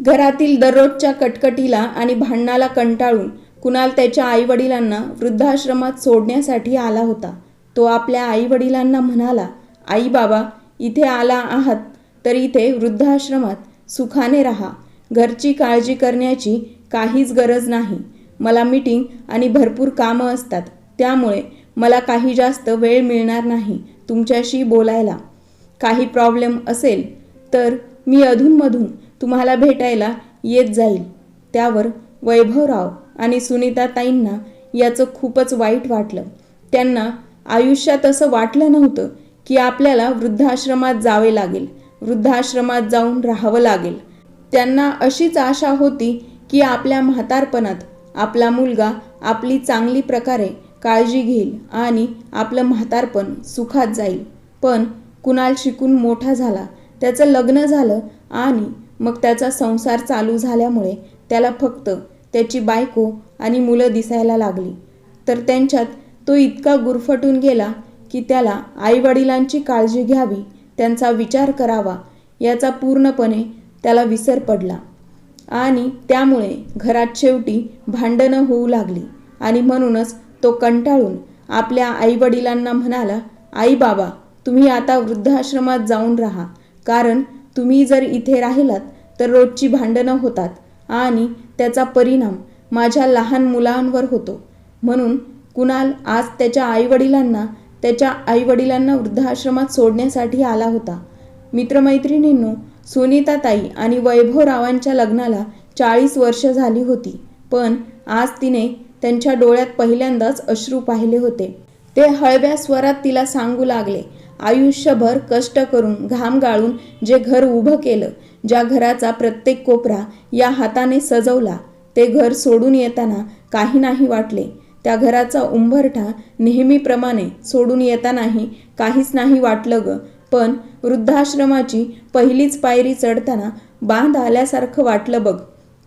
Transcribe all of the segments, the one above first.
घरातील दररोजच्या कटकटीला आणि भांडणाला कंटाळून कुणाल त्याच्या आईवडिलांना वृद्धाश्रमात सोडण्यासाठी आला होता. तो आपल्या आईवडिलांना म्हणाला आई बाबा इथे आला आहात तर इथे वृद्धाश्रमात सुखाने राहा. घरची काळजी करण्याची काहीच गरज नाही. मला मीटिंग आणि भरपूर कामं असतात. त्यामुळे मला काही जास्त वेळ मिळणार नाही तुमच्याशी बोलायला. काही प्रॉब्लेम असेल तर मी अधूनमधून तुम्हाला भेटायला येत जाईल. त्यावर वैभवराव आणि सुनीताताईंना याचं खूपच वाईट वाटलं. त्यांना आयुष्यात असं वाटलं नव्हतं की आपल्याला वृद्धाश्रमात जावे लागेल वृद्धाश्रमात जाऊन राहावं लागेल. त्यांना अशीच आशा होती की आपल्या म्हातारपणात आपला मुलगा आपली चांगली प्रकारे काळजी घेईल आणि आपलं म्हातारपण सुखात जाईल. पण कुणाल शिकून मोठा झाला त्याचं लग्न झालं आणि मग त्याचा संसार चालू झाल्यामुळे त्याला फक्त त्याची बायको आणि मुलं दिसायला लागली. तर त्यांच्यात तो इतका गुरफटून गेला की त्याला आईवडिलांची काळजी घ्यावी त्यांचा विचार करावा याचा पूर्णपणे त्याला विसर पडला. आणि त्यामुळे घरात शेवटी भांडणं होऊ लागली आणि म्हणूनच तो कंटाळून आपल्या आईवडिलांना म्हणाला आई बाबा तुम्ही आता वृद्धाश्रमात जाऊन राहा. कारण तुम्ही जर इथे राहिलात तर रोजची भांडणं होतात आणि त्याचा परिणाम माझ्या लहान मुलांवर होतो. म्हणून कुणाल आज त्याच्या आईवडिलांना त्याच्या आईवडिलांना वृद्धाश्रमात सोडण्यासाठी आला होता. मित्रमैत्रिणींनो सुनीताताई आणि वैभवरावांच्या लग्नाला चाळीस वर्ष झाली होती पण आज तिने त्यांच्या डोळ्यात पहिल्यांदाच अश्रू पाहिले होते. ते हळव्या स्वरात तिला सांगू लागले आयुष्यभर कष्ट करून घाम गाळून जे घर उभं केलं ज्या घराचा प्रत्येक कोपरा या हाताने सजवला ते घर सोडून येताना काही नाही वाटले. त्या घराचा उंबरठा नेहमीप्रमाणे सोडून येतानाही काहीच नाही वाटलं ग. पण वृद्धाश्रमाची पहिलीच पायरी चढताना बांध आल्यासारखं वाटलं बघ.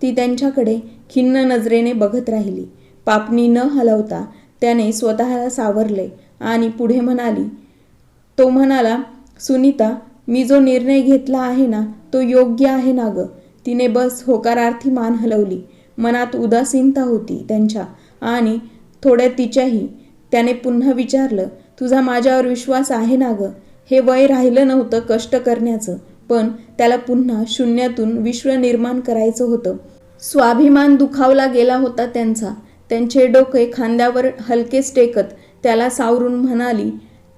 ती त्यांच्याकडे खिन्न नजरेने बघत राहिली. पापणी न हलवता त्याने स्वतःला सावरले आणि पुढे म्हणाली तो म्हणाला सुनीता मी जो निर्णय घेतला आहे ना तो योग्य आहे ना ग. तिने बस होकारार्थी मान हलवली. मनात उदासीनता होती त्यांच्या आणि थोड्या तिच्याही. त्याने पुन्हा विचारलं तुझा माझ्यावर विश्वास आहे ना ग? हे वय राहिलं नव्हतं कष्ट करण्याचं पण त्याला पुन्हा शून्यातून विश्व निर्माण करायचं होतं. स्वाभिमान दुखावला गेला होता त्यांचा. त्यांचे डोके खांद्यावर हलकेच टेकत त्याला सावरून म्हणाली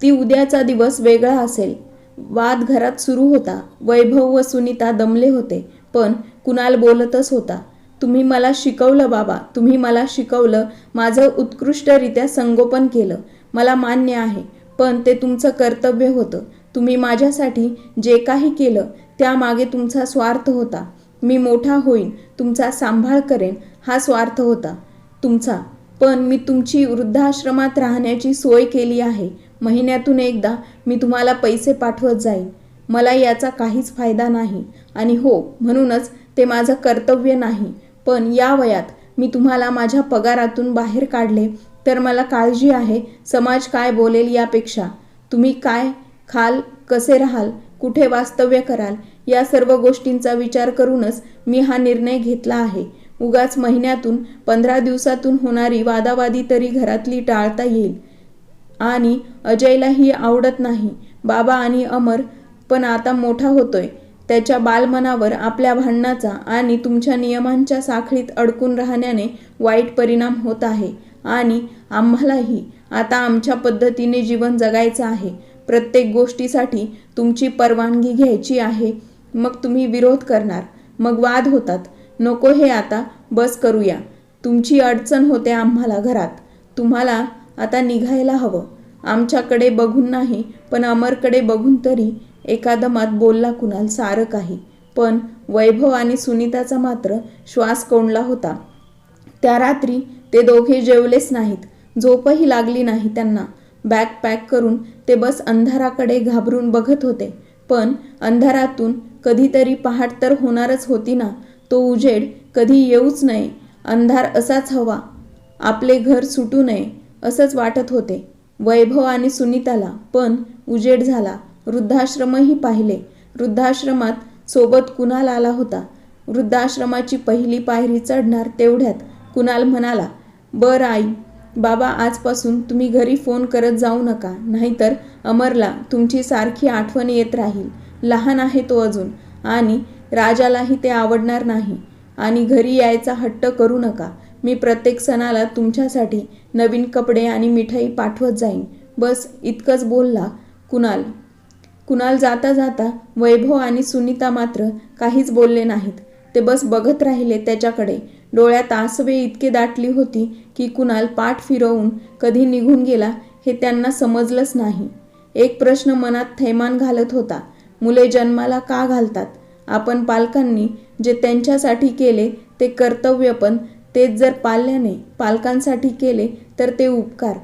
ती उद्याचा दिवस वेगळा असेल. वाद घरात सुरू होता. वैभव व सुनीता दमले होते पण कुणाल बोलतच होता. तुम्ही मला शिकवलं बाबा तुम्ही मला शिकवलं. माझं उत्कृष्टरित्या संगोपन केलं. मला मान्य आहे पण ते तुमचं कर्तव्य होतं. तुम्ही माझ्यासाठी जे काही केलं त्यामागे तुमचा स्वार्थ होता. मी मोठा होईन तुमचा सांभाळ करेन हा स्वार्थ होता. तुमचा. पण मी तुमची वृद्धाश्रमात राहण्याची सोय केली आहे. महिन्यातून एकदा मी तुम्हाला पैसे पाठवत जाईन. मला याचा काहीच फायदा नाही. आणि हो म्हणूनच ते माझं कर्तव्य नाही. पण या वयात मी तुम्हाला माझ्या पगारातून बाहेर काढले तर मला काळजी आहे समाज काय बोलेल यापेक्षा. तुम्ही काय खाल कसे राहाल कुठे वास्तव्य कराल या सर्व गोष्टींचा विचार करूनच मी हा निर्णय घेतला आहे. उगाच महिन्यातून पंधरा दिवसातून होणारी वादावादी तरी घरातली टाळता येईल. आणि अजयलाही आवडत नाही. बाबा आणि अमर पण आता मोठा होतोय. त्याच्या बालमनावर आपल्या भांडणाचा आणि तुमच्या नियमांच्या साखळीत अडकून राहण्याने वाईट परिणाम होत आहे. आणि आम्हालाही आता आमच्या पद्धतीने जीवन जगायचं आहे. प्रत्येक गोष्टीसाठी तुमची परवानगी घ्यायची आहे. मग तुम्ही विरोध करणार. मग वाद होतात. नको हे आता. बस करूया. तुमची अडचण होते आम्हाला घरात. तुम्हाला आता निघायला हवं. आमच्याकडे बघून नाही पण अमरकडे बघून तरी एकादमात बोलला कुणाल सारं काही. पण वैभव आणि सुनीताचा मात्र श्वास कोंडला होता. त्या रात्री ते दोघे जेवलेच नाहीत. झोपही लागली नाही त्यांना. बॅग पॅक करून ते बस अंधाराकडे घाबरून बघत होते. पण अंधारातून कधीतरी पहाट तर होणारच होती ना. तो उजेड कधी येऊच नये. अंधार असाच हवा. आपले घर सुटू नये. असंच वाटत होते. वैभव आणि सुनीताला पण उजेड झाला. वृद्धाश्रमही पाहिले. वृद्धाश्रमात सोबत कुणाल आला होता? वृद्धाश्रमाची पहिली पायरी चढणार तेवढ्यात कुणाल म्हणाला बरं आई बाबा आजपासून तुम्ही घरी फोन करत जाऊ नका नाहीतर अमरला तुमची सारखी आठवण येत राहील. लहान आहे तो अजून आणि राजालाही ते आवडणार नाही आणि घरी यायचा हट्ट करू नका. मी प्रत्येक सणाला तुमच्यासाठी नवीन कपडे आणि मिठाई पाठवत जाईन. बस इतकंच बोलला कुणाल. कुणाल जाता जाता वैभव आणि सुनीता मात्र काहीच बोलले नाहीत. ते बस बघत राहिले त्याच्याकडे. डोळ्यात आसवे इतके दाटली होती की कुणाल पाठ फिरवून कधी निघून गेला हे त्यांना समजलंच नाही. एक प्रश्न मनात थैमान घालत होता मुले जन्माला का घालतात? आपण पालकांनी जे त्यांच्यासाठी केले ते कर्तव्य पण तेच जर पाल्याने पालकांसाठी केले तर ते उपकार.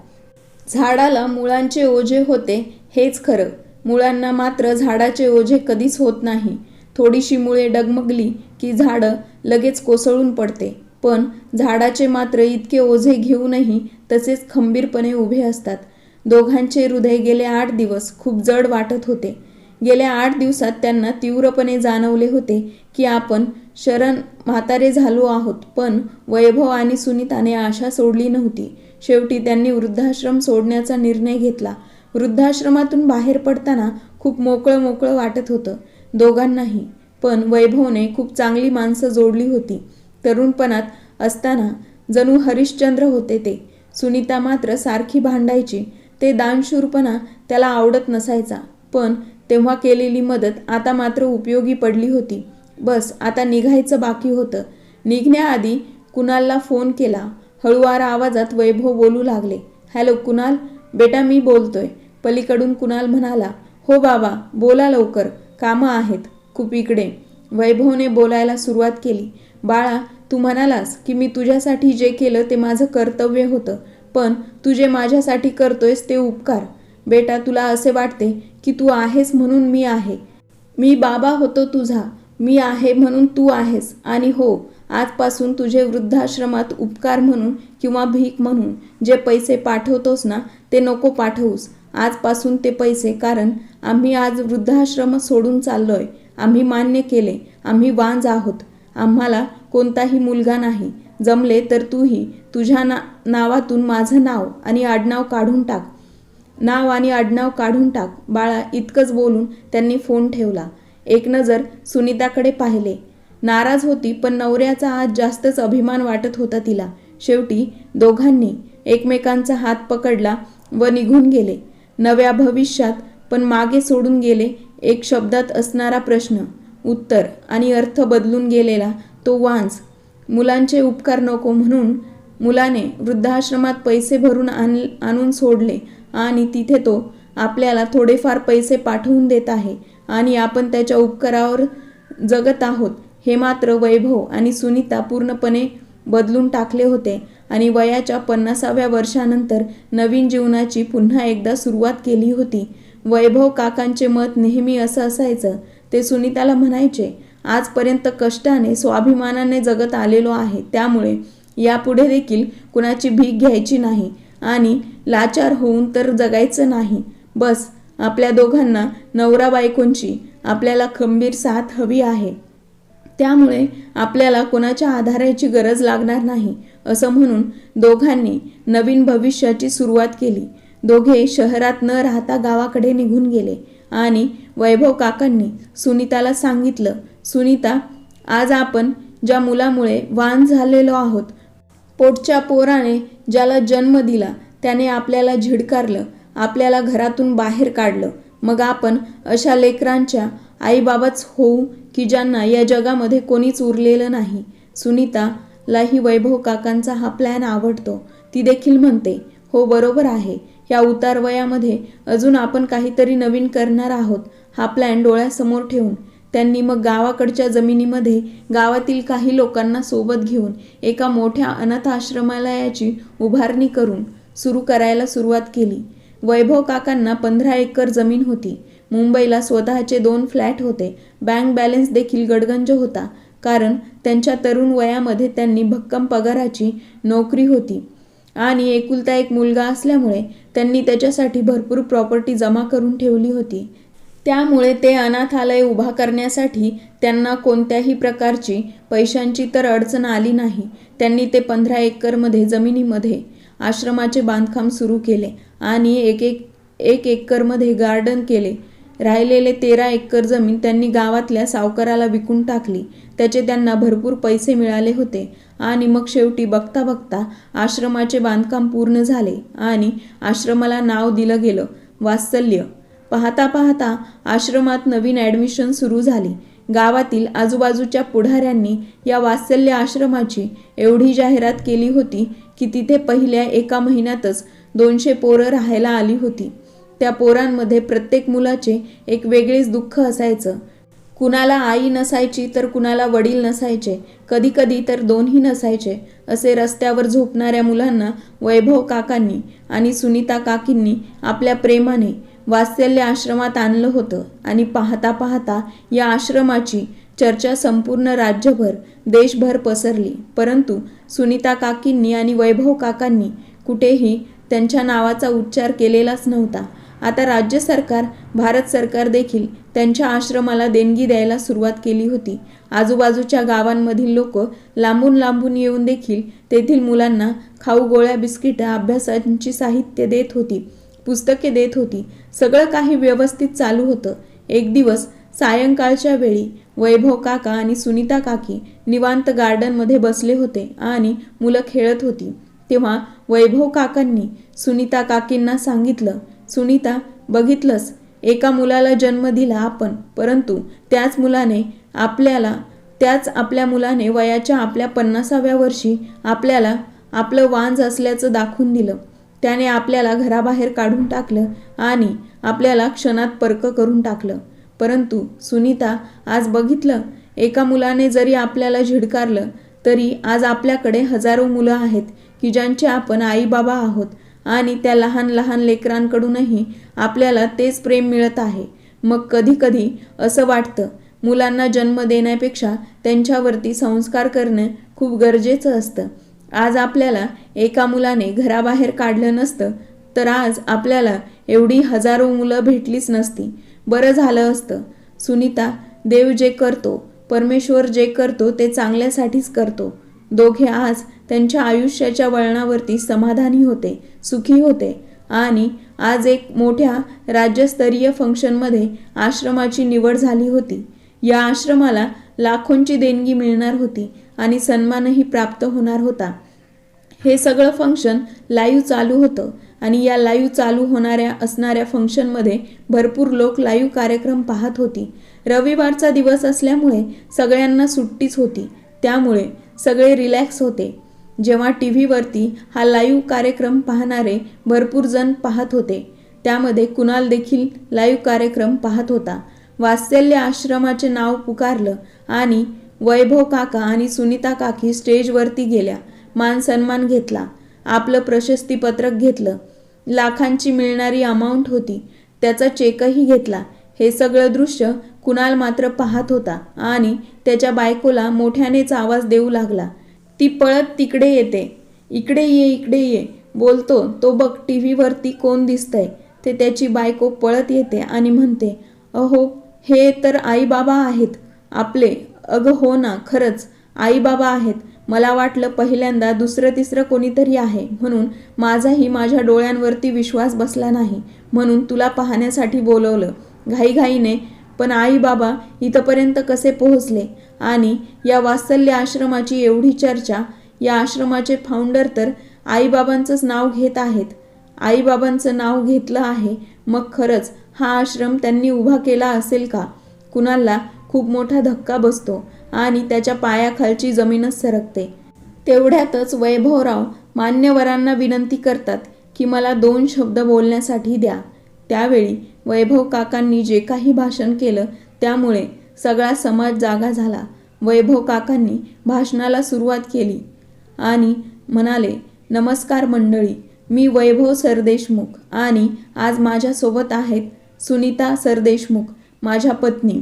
झाडाला मुळांचे ओझे होते हेच खरं. मुळांना मात्र झाडाचे ओझे कधीच होत नाही. थोडीशी मुळे डगमगली की झाडं लगेच कोसळून पडते. पण झाडाचे मात्र इतके ओझे घेऊनही तसेच खंबीरपणे उभे असतात. दोघांचे हृदय गेले आठ दिवस खूप जड वाटत होते. गेल्या आठ दिवसात त्यांना तीव्रपणे जाणवले होते की आपण शरण म्हातारे झालो आहोत पण वैभव आणि सुनीताने आशा सोडली नव्हती. शेवटी त्यांनी वृद्धाश्रम सोडण्याचा निर्णय घेतला. वृद्धाश्रमातून बाहेर पडताना खूप मोकळं मोकळं वाटत होतं दोघांनाही. पण वैभवने खूप चांगली माणसं जोडली होती. तरुणपणात असताना जणू हरिश्चंद्र होते ते. सुनीता मात्र सारखी भांडायची. ते दानशूरपणा त्याला आवडत नसायचा. पण तेव्हा केलेली मदत आता मात्र उपयोगी पडली होती. बस आता निघायचं बाकी होतं. निघण्याआधी कुणालला फोन केला. हळुवार आवाजात वैभव बोलू लागले. हॅलो कुणाल? बेटा मी बोलतोय. पलीकडून कुणाल म्हणाला हो बाबा बोला लवकर. कामं आहेत खूप इकडे. वैभवने बोलायला सुरुवात केली. बाळा तू म्हणालास की मी तुझ्यासाठी जे केलं ते माझं कर्तव्य होतं पण तू जे माझ्यासाठी करतोयस ते उपकार. बेटा तुला असे वाटते की तू आहेस म्हणून मी आहे. मी बाबा होतो तुझा. मी आहे म्हणून तू आहेस. आणि हो आजपासून तुझे वृद्धाश्रमात उपकार म्हणून किंवा भीक म्हणून जे पैसे पाठवतोस ना ते नको पाठवूस. आजपासून ते पैसे कारण आम्ही आज वृद्धाश्रम सोडून चाललोय. आम्ही मान्य केले. आम्ही वांज आहोत. आम्हाला कोणताही मुलगा नाही. जमले तर तूही तुझ्या ना नावातून माझं नाव आणि आडनाव काढून टाक. नाव आणि आडनाव काढून टाक. बाळा इतकंच बोलून त्यांनी फोन ठेवला. एक नजर सुनीताकडे पाहिले. नाराज होती पण नवऱ्याचा आज जास्तच अभिमान वाटत होता तिला. शेवटी दोघांनी एकमेकांचा हात पकडला व निघून गेले. नव्या भविष्यात पण मागे सोडून गेले एक शब्दात असणारा प्रश्न. उत्तर आणि अर्थ बदलून गेलेला तो वांस. मुलांचे उपकार नको म्हणून मुलाने वृद्धाश्रमात पैसे भरून आण आणून सोडले. आणि तिथे तो आपल्याला थोडेफार पैसे पाठवून देत आहे. आणि आपण त्याच्या उपकारावर जगत आहोत. हे मात्र वैभव आणि सुनीता पूर्णपणे बदलून टाकले होते आणि वयाच्या पन्नासाव्या वर्षानंतर नवीन जीवनाची पुन्हा एकदा सुरुवात केली होती. वैभव काकांचे मत नेहमी असं असायचं. ते सुनीताला म्हणायचे आजपर्यंत कष्टाने स्वाभिमानाने जगत आलेलो आहे. त्यामुळे यापुढे देखील कुणाची भीक घ्यायची नाही. आणि लाचार होऊन तर जगायचं नाही. बस आपल्या दोघांना नवरा बायकोंची आपल्याला खंबीर साथ हवी आहे. त्यामुळे आपल्याला कोणाच्या आधाराची गरज लागणार नाही असं म्हणून दोघांनी नवीन भविष्याची सुरुवात केली. दोघे शहरात न राहता गावाकडे निघून गेले आणि वैभव काकांनी सुनीताला सांगितलं सुनीता आज आपण ज्या मुलामुळे वान झालेलो आहोत पोटच्या पोराने ज्याला जन्म दिला त्याने आपल्याला झिडकारलं आपल्याला घरातून बाहेर काढलं. मग आपण अशा लेकरांच्या आईबाबाच होऊ की ज्यांना या जगामध्ये कोणीच उरलेलं नाही? सुनीतालाही वैभव काकांचा हा प्लॅन आवडतो. ती देखील म्हणते हो बरोबर आहे. या उतारवयामध्ये अजून आपण काहीतरी नवीन करणार आहोत. हा प्लॅन डोळ्यासमोर ठेवून त्यांनी मग गावाकडच्या जमिनीमध्ये गावातील काही लोकांना सोबत घेऊन एका मोठ्या अनाथ आश्रमालयाची उभारणी करून सुरू करायला सुरुवात केली. वैभव काकांना पंधरा एकर जमीन होती. मुंबईला स्वतःचे दोन फ्लॅट होते. बँक बॅलन्स देखील गडगंज होता कारण त्यांच्या तरुण वयामध्ये त्यांनी भक्कम पगाराची नोकरी होती आणि एकुलता एक मुलगा असल्यामुळे त्यांनी त्याच्यासाठी भरपूर प्रॉपर्टी जमा करून ठेवली होती. त्यामुळे ते अनाथालय उभा करण्यासाठी त्यांना कोणत्याही प्रकारची पैशांची तर अडचण आली नाही. त्यांनी ते पंधरा एकरमध्ये जमिनीमध्ये आश्रमाचे बांधकाम सुरू केले आणि एक एक एक एकरमध्ये गार्डन केले. राहिलेले तेरा एकर जमीन त्यांनी गावातल्या सावकाराला विकून टाकली. त्याचे त्यांना भरपूर पैसे मिळाले होते आणि मग शेवटी बघता बघता आश्रमाचे बांधकाम पूर्ण झाले आणि आश्रमाला नाव दिलं गेलं. वात्सल्य पाहता पाहता आश्रमात नवीन ॲडमिशन सुरू झाली. गावातील आजूबाजूच्या पुढाऱ्यांनी या वात्सल्य आश्रमाची एवढी जाहिरात केली होती की तिथे पहिल्या एका महिन्यातच दोनशे पोरं राहायला आली होती. त्या पोरांमध्ये प्रत्येक मुलाचे एक वेगळेच दुःख असायचं. कुणाला आई नसायची तर कुणाला वडील नसायचे कधीकधी तर दोन्ही नसायचे असे रस्त्यावर झोपणाऱ्या मुलांना वैभव काकांनी आणि सुनीता काकींनी आपल्या प्रेमाने वात्सल्य आश्रमात आणलं होतं आणि पाहता पाहता या आश्रमाची चर्चा संपूर्ण राज्यभर देशभर पसरली. परंतु सुनीता काकींनी आणि वैभव काकांनी कुठेही त्यांच्या नावाचा उच्चार केलेलाच नव्हता. आता राज्य सरकार भारत सरकार देखील त्यांच्या आश्रमाला देणगी द्यायला सुरुवात केली होती. आजूबाजूच्या गावांमधील लोक लांबून लांबून येऊन देखील तेथील मुलांना खाऊ गोळ्या बिस्किटं अभ्यासांची साहित्य देत होती. पुस्तके देत होती. सगळं काही व्यवस्थित चालू होतं. एक दिवस सायंकाळच्या वेळी वैभव काका आणि सुनीता काकी निवांत गार्डनमध्ये बसले होते आणि मुलं खेळत होती. तेव्हा वैभव काकांनी सुनीता काकींना सांगितलं सुनीता बघितलंस एका मुलाला जन्म दिला आपण परंतु त्याच मुलाने आपल्याला त्याच आपल्या मुलाने वयाच्या आपल्या पन्नासाव्या वर्षी आपल्याला आपलं वांज असल्याचं दाखवून दिलं. त्याने आपल्याला घराबाहेर काढून टाकलं आणि आपल्याला क्षणात पर्क करून टाकलं. परंतु सुनीता आज बघितलं एका मुलाने जरी आपल्याला झिडकारलं तरी आज आपल्याकडे हजारो मुलं आहेत की ज्यांचे आपण आई बाबा आहोत आणि त्या लहान लहान लेकरांकडूनही आपल्याला तेच प्रेम मिळत आहे. मग कधी कधी असं वाटतं मुलांना जन्म देण्यापेक्षा त्यांच्यावरती संस्कार करणं खूप गरजेचं असतं. आज आपल्याला एका मुलाने घराबाहेर काढलं नसतं तर आज आपल्याला एवढी हजारो मुलं भेटलीच नसती. बरं झालं असतं. सुनीता देव जे करतो परमेश्वर जे करतो ते चांगल्यासाठीच करतो. दोघे आज त्यांच्या आयुष्याच्या वळणावरती समाधानी होते सुखी होते आणि आज एक मोठ्या राज्यस्तरीय फंक्शनमध्ये आश्रमाची निवड झाली होती. या आश्रमाला लाखोंची देणगी मिळणार होती. आणि सन्मानही प्राप्त होणार होता. हे सगळं फंक्शन लाईव्ह चालू होतं आणि या लाईव्ह चालू होणाऱ्या असणाऱ्या फंक्शनमध्ये भरपूर लोक लाईव्ह कार्यक्रम पाहत होती. रविवारचा दिवस असल्यामुळे सगळ्यांना सुट्टीच होती. त्यामुळे सगळे रिलॅक्स होते. जेव्हा टी व्हीवरती हा लाईव्ह कार्यक्रम पाहणारे भरपूर जण पाहत होते. त्यामध्ये कुणाल देखील लाईव्ह कार्यक्रम पाहत होता. वात्सल्य आश्रमाचे नाव पुकारलं आणि वैभव काका आणि सुनीता काकी स्टेजवरती गेल्या. मान सन्मान घेतला. आपलं प्रशस्तीपत्रक घेतलं. लाखांची मिळणारी अमाऊंट होती. त्याचा चेकही घेतला. हे सगळं दृश्य कुणाल मात्र पाहत होता आणि त्याच्या बायकोला मोठ्यानेच आवाज देऊ लागला. ती पळत तिकडे येते. इकडे ये इकडे ये. बोलतो तो बघ टी व्हीवरती कोण दिसतंय. ते त्याची बायको पळत येते आणि म्हणते अहो हे तर आई बाबा आहेत. आपले अगं हो ना खरंच. आई बाबा आहेत. मला वाटलं पहिल्यांदा दुसरं तिसरं कोणीतरी आहे. म्हणून माझाही माझ्या डोळ्यांवरती विश्वास बसला नाही. म्हणून तुला पाहण्यासाठी बोलवलं. घाईघाईने पण आई बाबा कसे पोहोचले? आणि या वात्सल्य आश्रमाची एवढी चर्चा या आश्रमाचे फाउंडर तर आईबाबांचंच नाव घेत आहेत. आईबाबांचं नाव घेतलं आहे. मग खरंच हा आश्रम त्यांनी उभा केला असेल का? कुणाला खूप मोठा धक्का बसतो आणि त्याच्या पायाखालची जमीनच सरकते. तेवढ्यातच वैभवराव मान्यवरांना विनंती करतात की मला दोन शब्द बोलण्यासाठी द्या. त्यावेळी वैभव काकांनी जे काही भाषण केलं त्यामुळे सगळा समाज जागा झाला. वैभव काकांनी भाषणाला सुरुवात केली आणि म्हणाले नमस्कार मंडळी मी वैभव सरदेशमुख आणि आज माझ्यासोबत आहेत सुनीता सरदेशमुख माझ्या पत्नी.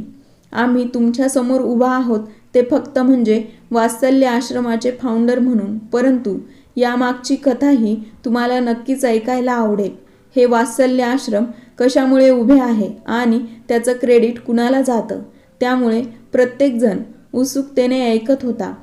आम्ही तुमच्यासमोर उभा आहोत ते फक्त म्हणजे वात्सल्य आश्रमाचे फाउंडर म्हणून. परंतु यामागची कथाही तुम्हाला नक्कीच ऐकायला आवडेल. हे वात्सल्य आश्रम कशामुळे उभे आहे आणि त्याचं क्रेडिट कुणाला जातं? त्यामुळे प्रत्येकजण उत्सुकतेने ऐकत होता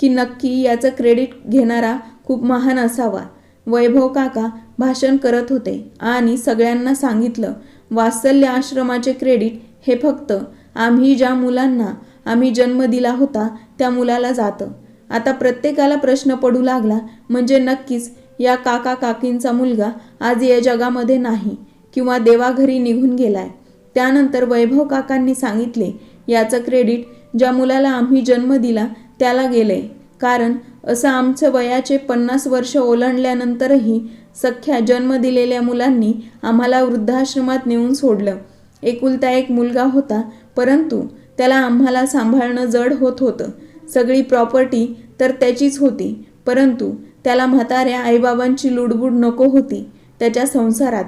की नक्की याचं क्रेडिट घेणारा खूप महान असावा. वैभव काका भाषण करत होते आणि सगळ्यांना सांगितलं वात्सल्य आश्रमाचे क्रेडिट हे फक्त आम्ही ज्या मुलांना आम्ही जन्म दिला होता त्या मुलाला जातं. आता प्रत्येकाला प्रश्न पडू लागला म्हणजे नक्कीच या काका काकींचा मुलगा आज या जगामध्ये नाही किंवा देवाघरी निघून गेलाय. त्यानंतर वैभव काकांनी सांगितले याचं क्रेडिट ज्या मुलाला आम्ही जन्म दिला त्याला गेलंय. कारण असं आमचं वयाचे पन्नास वर्ष ओलांडल्यानंतरही सख्या जन्म दिलेल्या मुलांनी आम्हाला वृद्धाश्रमात नेऊन सोडलं. एकुलता एक मुलगा होता परंतु त्याला आम्हाला सांभाळणं जड होत होतं. सगळी प्रॉपर्टी तर त्याचीच होती परंतु त्याला म्हाताऱ्या आईबाबांची लुडबुड नको होती त्याच्या संसारात.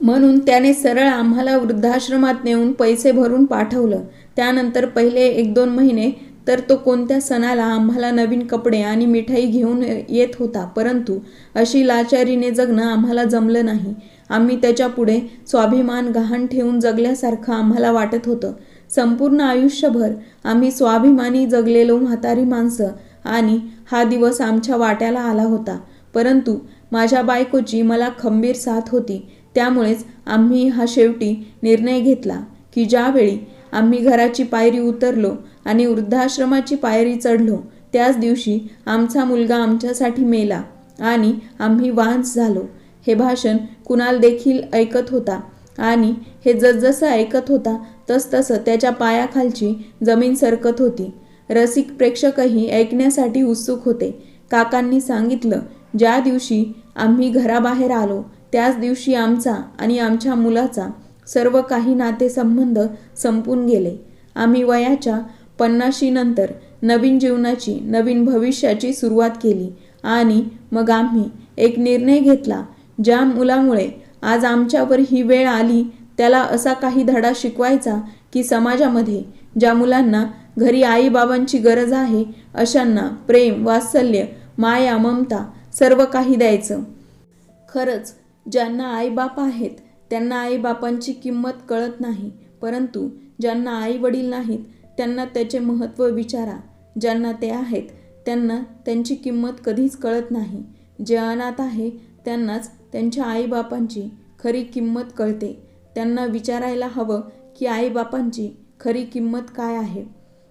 म्हणून त्याने सरळ आम्हाला वृद्धाश्रमात नेऊन पैसे भरून पाठवलं. त्यानंतर पहिले एक दोन महिने तर तो कोणत्या सणाला आम्हाला नवीन कपडे आणि मिठाई घेऊन येत होता परंतु अशी लाचारीने जगणं आम्हाला जमलं नाही. आम्ही त्याच्यापुढे स्वाभिमान गहाण ठेवून जगल्यासारखं आम्हाला वाटत होतं. संपूर्ण आयुष्यभर आम्ही स्वाभिमानी जगलेलो म्हातारी माणसं आणि हा दिवस आमच्या वाट्याला आला होता. परंतु माझ्या बायकोची मला खंबीर साथ होती. त्यामुळेच आम्ही हा शेवटी निर्णय घेतला की ज्यावेळी आम्ही घराची पायरी उतरलो आणि वृद्धाश्रमाची पायरी चढलो त्याच दिवशी आमचा मुलगा आमच्यासाठी मेला आणि आम्ही वांस झालो. हे भाषण कुणाल देखील ऐकत होता आणि हे जसजसं ऐकत होता तसतसं त्याच्या पायाखालची जमीन सरकत होती. रसिक प्रेक्षकही ऐकण्यासाठी उत्सुक होते. काकांनी सांगितलं ज्या दिवशी आम्ही घराबाहेर आलो त्याच दिवशी आमचा आणि आमच्या मुलाचा सर्व काही नातेसंबंध संपून गेले. आम्ही वयाच्या पन्नाशीनंतर नवीन जीवनाची नवीन भविष्याची सुरुवात केली आणि मग आम्ही एक निर्णय घेतला ज्या मुलामुळे आज आमच्यावर ही वेळ आली त्याला असा काही धडा शिकवायचा की समाजामध्ये ज्या मुलांना घरी आईबाबांची गरज आहे अशांना प्रेम वात्सल्य माया ममता सर्व काही द्यायचं. खरंच ज्यांना आईबाप आहेत त्यांना आईबापांची किंमत कळत नाही परंतु ज्यांना आई वडील नाहीत त्यांना त्याचे महत्त्व विचारा. ज्यांना ते आहेत त्यांना त्यांची किंमत कधीच कळत नाही. जे अनाथ आहे त्यांनाच त्यांच्या आईबापांची खरी किंमत कळते. त्यांना विचारायला हवं की आईबापांची खरी किंमत काय आहे?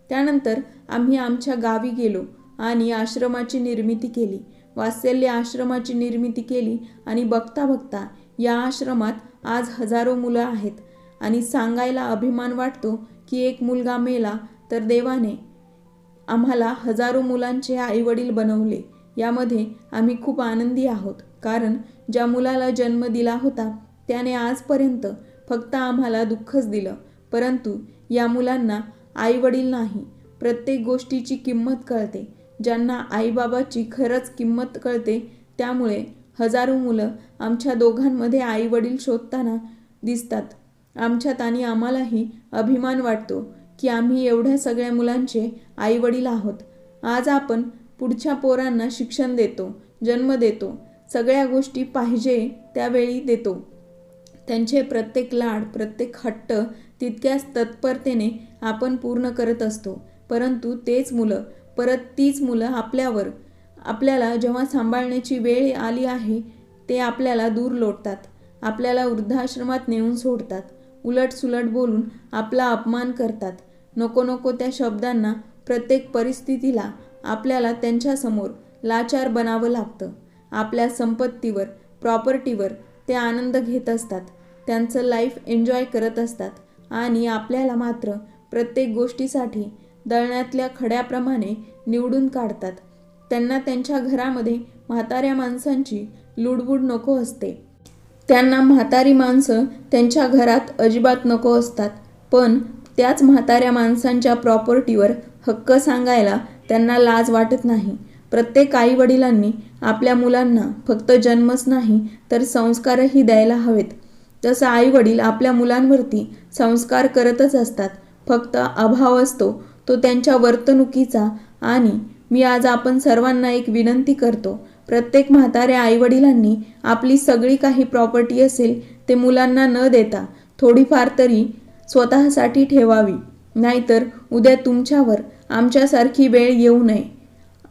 त्यानंतर आम्ही आमच्या गावी गेलो आणि आश्रमाची निर्मिती केली. वात्सल्य आश्रमाची निर्मिती केली आणि बघता बघता या आश्रमात आज हजारो मुलं आहेत आणि सांगायला अभिमान वाटतो की एक मुलगा मेला तर देवाने आम्हाला हजारो मुलांचे आईवडील बनवले. यामध्ये आम्ही खूप आनंदी आहोत. कारण ज्या मुलाला जन्म दिला होता त्याने आजपर्यंत फक्त आम्हाला दुःखच दिलं. परंतु या मुलांना आईवडील नाही प्रत्येक गोष्टीची किंमत कळते. ज्यांना आईबाबाची खरंच किंमत कळते त्यामुळे हजारो मुलं आमच्या दोघांमध्ये आईवडील शोधताना दिसतात. आमच्यात आणि आम्हालाही अभिमान वाटतो की आम्ही एवढ्या सगळ्या मुलांचे आईवडील आहोत. आज आपण पुढच्या पोरांना शिक्षण देतो जन्म देतो सगळ्या गोष्टी पाहिजे त्यावेळी देतो. त्यांचे प्रत्येक लाड प्रत्येक हट्ट तितक्याच तत्परतेने आपण पूर्ण करत असतो. परंतु तेच मुलं परत तीच मुलं आपल्यावर आपल्याला जेव्हा सांभाळण्याची वेळ आली आहे ते आपल्याला दूर लोटतात. आपल्याला वृद्धाश्रमात नेऊन सोडतात. उलट सुलट बोलून आपला अपमान करतात. नको नको त्या शब्दांना प्रत्येक परिस्थितीला आपल्याला त्यांच्यासमोर लाचार बनावं लागतं. आपल्या संपत्तीवर प्रॉपर्टीवर ते आनंद घेत असतात. त्यांचं लाईफ एन्जॉय करत असतात. आणि आपल्याला मात्र प्रत्येक गोष्टीसाठी दळण्यातल्या खड्याप्रमाणे निवडून काढतात. त्यांना त्यांच्या घरामध्ये म्हाताऱ्या माणसांची लुडबुड नको असते. त्यांना म्हातारी माणसं त्यांच्या घरात अजिबात नको असतात. पण त्याच म्हाताऱ्या माणसांच्या प्रॉपर्टीवर हक्क सांगायला त्यांना लाज वाटत नाही. प्रत्येक आईवडिलांनी आपल्या मुलांना फक्त जन्मच नाही तर संस्कारही द्यायला हवेत. तसं आईवडील आपल्या मुलांवरती संस्कार करतच असतात. फक्त अभाव असतो तो त्यांच्या वर्तणुकीचा आणि मी आज आपण सर्वांना एक विनंती करतो प्रत्येक म्हाताऱ्या आईवडिलांनी आपली सगळी काही प्रॉपर्टी असेल ते मुलांना न देता थोडीफार तरी स्वतःसाठी ठेवावी. नाहीतर उद्या तुमच्यावर आमच्यासारखी वेळ येऊ नये.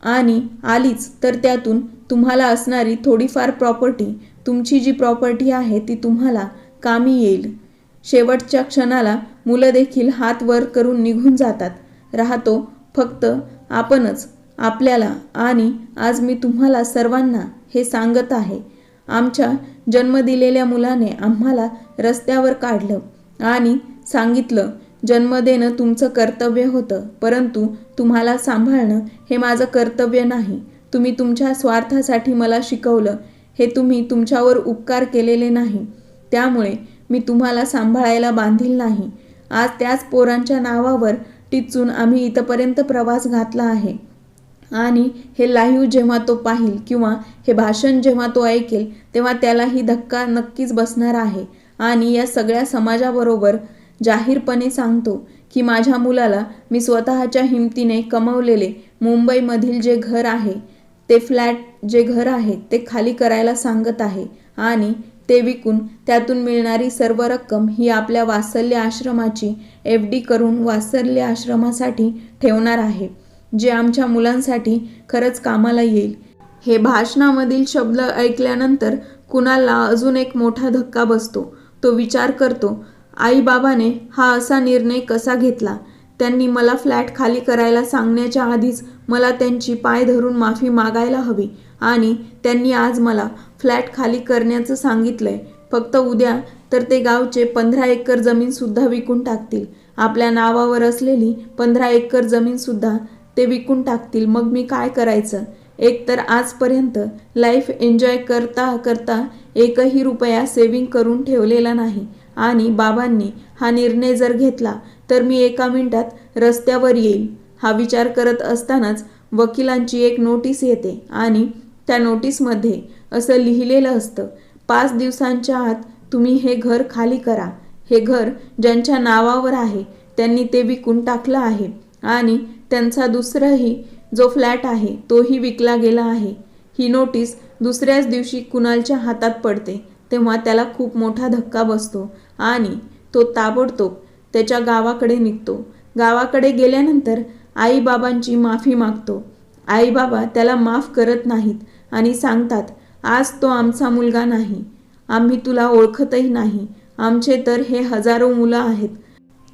आणि आलीच तर त्यातून तुम्हाला असणारी थोडीफार प्रॉपर्टी तुमची जी प्रॉपर्टी आहे ती तुम्हाला कामी येईल. शेवटच्या क्षणाला मुलं देखील हात वर करून निघून जातात. राहतो फक्त आपणच आपल्याला आणि आज मी तुम्हाला सर्वांना हे सांगत आहे. आमच्या जन्म दिलेल्या मुलाने आम्हाला रस्त्यावर काढलं आणि सांगितलं जन्म देणं तुमचं कर्तव्य होतं परंतु तुम्हाला सांभाळणं हे माझं कर्तव्य नाही. तुम्ही तुमच्या स्वार्थासाठी मला शिकवलं. हे तुम्ही तुमच्यावर उपकार केलेले नाही. त्यामुळे मी तुम्हाला सांभाळायला बांधील नाही. आज त्याच पोरांच्या नावावर टिचून आम्ही इथपर्यंत प्रवास घातला आहे. आणि हे लाईव्ह जेव्हा तो पाहिल किंवा हे भाषण जेव्हा तो ऐकेल तेव्हा त्यालाही धक्का नक्कीच बसणार आहे. आणि या सगळ्या समाजाबरोबर जाहीरपणे सांगतो की माझ्या मुलाला मी स्वतःच्या हिमतीने कमवलेले मुंबईमधील जे घर आहे ते फ्लॅट जे घर आहे ते खाली करायला सांगत आहे. आणि ते विकून त्यातून मिळणारी सर्व रक्कम ही आपल्या वात्सल्य आश्रमाची एफ डी करून वात्सल्य आश्रमासाठी ठेवणार आहे जे आमच्या मुलांसाठी खरंच कामाला येईल. हे भाषणामधील शब्द ऐकल्यानंतर कुणाला अजून एक मोठा धक्का बसतो तो विचार करतो आईबाबाने हा असा निर्णय कसा घेतला? त्यांनी मला फ्लॅट खाली करायला सांगण्याच्या आधीच मला त्यांची पाय धरून माफी मागायला हवी. आणि त्यांनी आज मला फ्लॅट खाली करण्याचं सांगितलंय. फक्त उद्या तर ते गावचे पंधरा एकर जमीनसुद्धा विकून टाकतील. आपल्या नावावर असलेली पंधरा एकर जमीनसुद्धा ते विकून टाकतील. मग मी काय करायचं? एक तर आजपर्यंत लाईफ एन्जॉय करता करता एकही रुपया सेविंग करून ठेवलेला नाही. आणि बाबांनी हा निर्णय जर घेतला तर मी एका मिनिटात रस्त्यावर येईल हा विचार करत असतानाच वकिलांची एक नोटीस येते आणि त्या नोटीसमध्ये असं लिहिलेलं असतं पाच दिवसांच्या आत तुम्ही हे घर खाली करा. हे घर ज्यांच्या नावावर आहे त्यांनी ते विकून टाकलं आहे आणि त्यांचा दुसराही जो फ्लॅट आहे तोही विकला गेला आहे. ही नोटीस दुसऱ्याच दिवशी कुणालच्या हातात पडते तेव्हा त्याला खूप मोठा धक्का बसतो आणि तो ताबडतोब त्याच्या गावाकडे निघतो. गावाकडे गेल्यानंतर आईबाबांची माफी मागतो. आईबाबा त्याला माफ करत नाहीत आणि सांगतात आज तो आमचा मुलगा नाही. आम्ही तुला ओळखतही नाही. आमचे तर हे हजारो मुलं आहेत.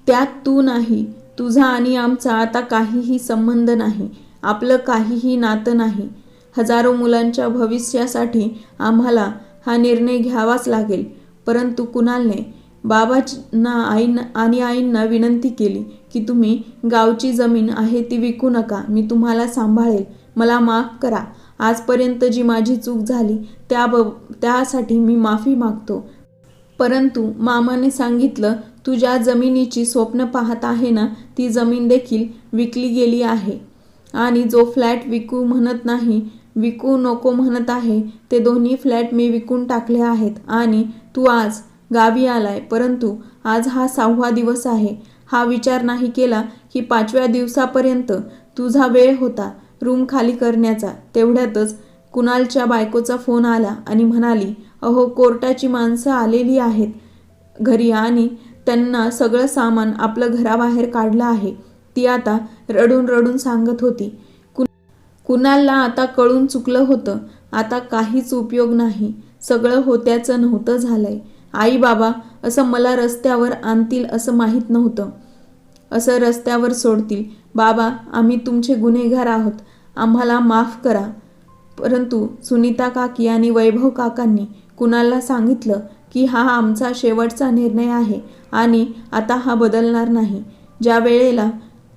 त्यात तू नाही. तुझा आणि आमचा आता काहीही संबंध नाही. आपलं काहीही नातं नाही. हजारो मुलांच्या भविष्यासाठी आम्हाला हा निर्णय घ्यावाच लागेल. परंतु कुणालने बाबांना आईंना आणि आईंना विनंती केली की तुम्ही गावची जमीन आहे ती विकू नका मी तुम्हाला सांभाळेल मला माफ करा. आजपर्यंत जी माझी चूक झाली त्या त्यासाठी मी माफी मागतो. परंतु मामाने सांगितलं तू ज्या जमिनीची स्वप्न पाहत आहे ना ती जमीन देखील विकली गेली आहे. आणि जो फ्लॅट विकू म्हणत नाही विकू नको म्हणत आहे ते दोन्ही फ्लॅट मी विकून टाकले आहेत. आणि तू आज गावी आलाय. परंतु आज हा सहावा दिवस आहे. हा विचार नाही केला की पाचव्या दिवसापर्यंत तुझा वेळ होता रूम खाली करण्याचा. तेवढ्यातच कुणालच्या बायकोचा फोन आला आणि म्हणाली अहो कोर्टाची माणसं आलेली आहेत. घरी आणि त्यांना सगळं सामान आपलं घराबाहेर काढलं आहे ती आता रडून रडून सांगत होती. कु कुणालला आता कळून चुकलं होतं. आता काहीच उपयोग नाही. सगळं होत्याचं नव्हतं झालंय. आई बाबा असं मला रस्त्यावर आणतील असं माहीत नव्हतं. असं रस्त्यावर सोडतील. बाबा आम्ही तुमचे गुन्हेगार आहोत. आम्हाला माफ करा. परंतु सुनीता काकी आणि वैभव काकांनी कुणाला सांगितलं की हा आमचा शेवटचा निर्णय आहे आणि आता हा बदलणार नाही? ज्या वेळेला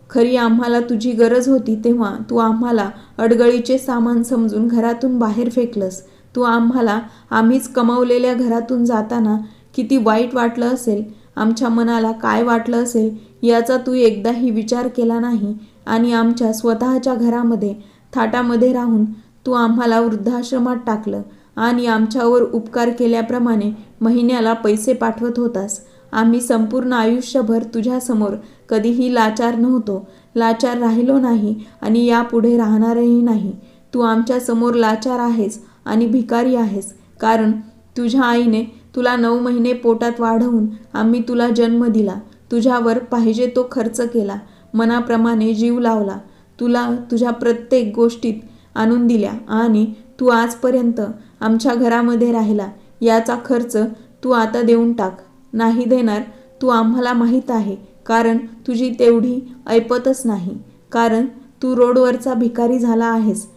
खरी आम्हाला तुझी गरज होती तेव्हा तू आम्हाला अडगळीचे सामान समजून घरातून बाहेर फेकलंस. तू आम्हाला आम्हीच कमावलेल्या घरातून जाताना किती वाईट वाटलं असेल आमच्या मनाला काय वाटलं असेल याचा तू एकदाही विचार केला नाही आणि आमच्या स्वतःच्या घरामध्ये थाटामध्ये राहून तू आम्हाला वृद्धाश्रमात टाकलं आणि आमच्यावर उपकार केल्याप्रमाणे महिन्याला पैसे पाठवत होतास. आम्ही संपूर्ण आयुष्यभर तुझ्यासमोर कधीही लाचार नव्हतो लाचार राहिलो नाही आणि यापुढे राहणारही नाही. तू आमच्यासमोर लाचार आहेस आणि भिकारी आहेस. कारण तुझ्या आईने तुला नऊ महिने पोटात वाढवून आम्ही तुला जन्म दिला. तुझ्यावर पाहिजे तो खर्च केला. मनाप्रमाणे जीव लावला. तुला तुझ्या प्रत्येक गोष्टीत आणून दिल्या आणि तू आजपर्यंत आमच्या घरामध्ये राहिला. याचा खर्च तू आता देऊन टाक. नाही देणार तू आम्हाला माहीत आहे. कारण तुझी तेवढी ऐपतच नाही. कारण तू रोडवरचा भिकारी झाला आहेस.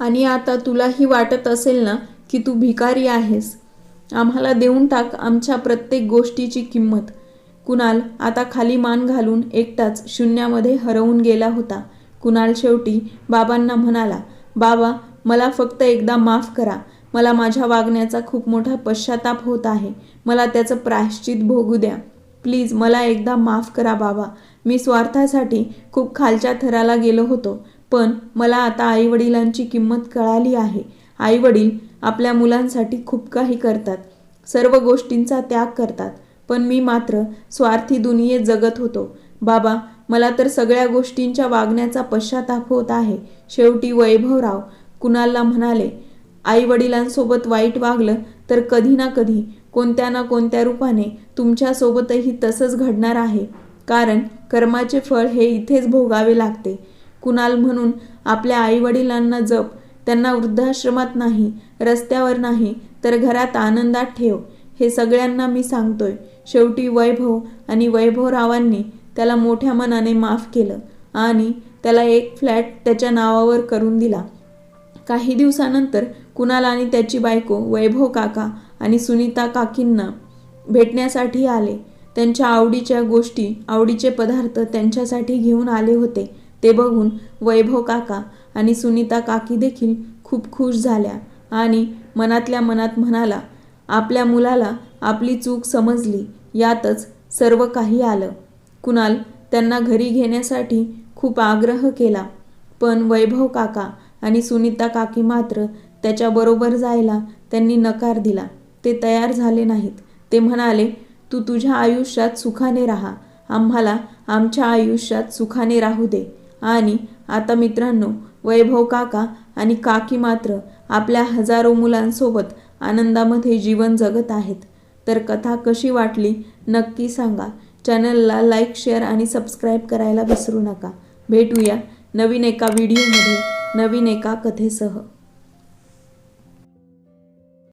आणि आता तुलाही वाटत असेल ना की तू भिकारी आहेस. आम्हाला देऊन टाक आमच्या प्रत्येक गोष्टीची किंमत. कुणाल आता खाली मान घालून एकटाच शून्यामध्ये हरवून गेला होता. कुणाल शेवटी बाबांना म्हणाला बाबा मला फक्त एकदा माफ करा. मला माझ्या वागण्याचा खूप मोठा पश्चाताप होत आहे. मला त्याचं प्रायश्चित भोगू द्या. प्लीज मला एकदा माफ करा बाबा. मी स्वार्थासाठी खूप खालच्या थराला गेलो होतो. पण मला आता आईवडिलांची किंमत कळाली आहे. आईवडील आपल्या मुलांसाठी खूप काही करतात. सर्व गोष्टींचा त्याग करतात. पण मी मात्र स्वार्थी दुनियेत जगत होतो. बाबा मला तर सगळ्या गोष्टींच्या वागण्याचा पश्चाताप होत आहे. शेवटी वैभवराव कुणालला म्हणाले आईवडिलांसोबत वाईट वागलं तर कधी ना कधी कोणत्या ना कोणत्या रूपाने तुमच्यासोबतही तसंच घडणार आहे. कारण कर्माचे फळ हे इथेच भोगावे लागते. कुणाल म्हणून आपल्या आईवडिलांना जप त्यांना वृद्धाश्रमात नाही रस्त्यावर नाही तर घरात आनंदात ठेव हे सगळ्यांना मी सांगतोय. शेवटी वैभव आणि वैभवरावांनी त्याला मोठ्या मनाने माफ केलं आणि त्याला एक फ्लॅट त्याच्या नावावर करून दिला. काही दिवसानंतर कुणाल आणि त्याची बायको वैभव काका आणि सुनीता काकींना भेटण्यासाठी आले. त्यांच्या आवडीच्या गोष्टी आवडीचे पदार्थ त्यांच्यासाठी घेऊन आले होते. ते बघून वैभव काका आणि सुनीता काकी देखील खूप खुश झाल्या आणि मनातल्या मनात म्हणाला आपल्या मुलाला आपली चूक समजली यातच सर्व काही आलं कुणाल त्यांना घरी घेण्यासाठी खूप आग्रह केला पण वैभव काका आणि सुनीता काकी मात्र त्याच्याबरोबर जायला त्यांनी नकार दिला. ते तयार झाले नाहीत. ते म्हणाले तू तुझ्या आयुष्यात सुखाने राहा. आम्हाला आमच्या आयुष्यात सुखाने राहू दे. आणि आता मित्रांनो वैभव काका आणि काकी मात्र आपल्या हजारो मुलांसोबत आनंदामध्ये जीवन जगत आहेत. तर कथा कशी वाटली नक्की सांगा. चॅनलला लाईक शेअर आणि सबस्क्राईब करायला विसरू नका. भेटूया नवीन एका व्हिडिओमध्ये नवीन एका कथेसह.